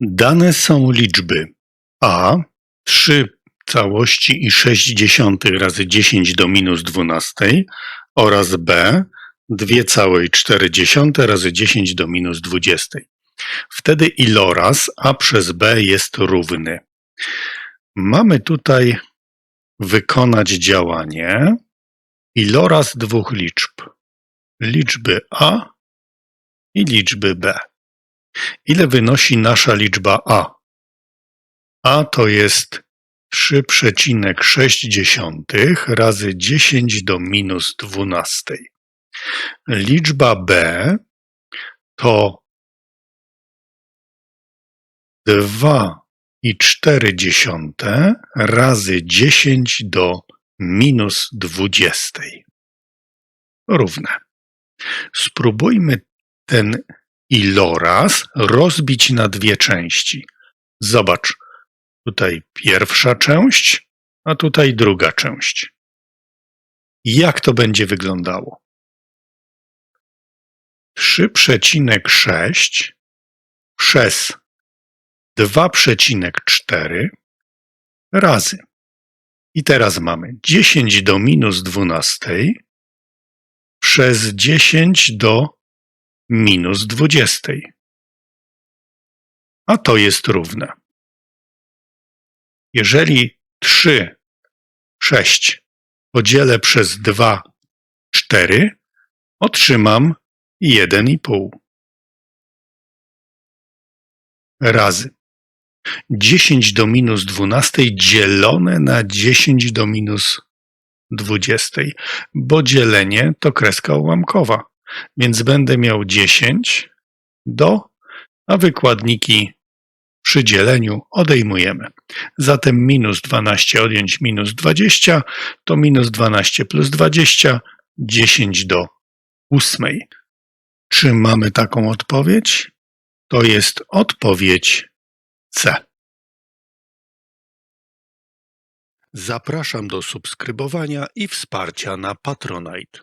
Dane są liczby a 3 całości i 6 dziesiątych razy 10 do minus 12 oraz b 2 całe i 4 dziesiąte razy 10 do minus 20. Wtedy iloraz a przez b jest równy. Mamy tutaj wykonać działanie iloraz dwóch liczb. Liczby a i liczby b. Ile wynosi nasza liczba a? A to jest 3,6 razy 10 do minus 12. Liczba b to 2,4 razy 10 do minus 20. Równe. Spróbujmy ten iloraz rozbić na dwie części. Zobacz, tutaj pierwsza część, a tutaj druga część. Jak to będzie wyglądało? 3,6 przez 2,4 razy. I teraz mamy 10 do minus 12 przez 10 do minus 20. A to jest równe. Jeżeli 3, 6 podzielę przez 2, 4, otrzymam 1,5 razy 10 do minus 12 dzielone na 10 do minus 20, bo dzielenie to kreska ułamkowa, więc będę miał 10 do, a wykładniki przy dzieleniu odejmujemy. Zatem minus 12 odjąć minus 20 to minus 12 plus 20, 10 do 8. Czy mamy taką odpowiedź? To jest odpowiedź C. Zapraszam do subskrybowania i wsparcia na Patronite.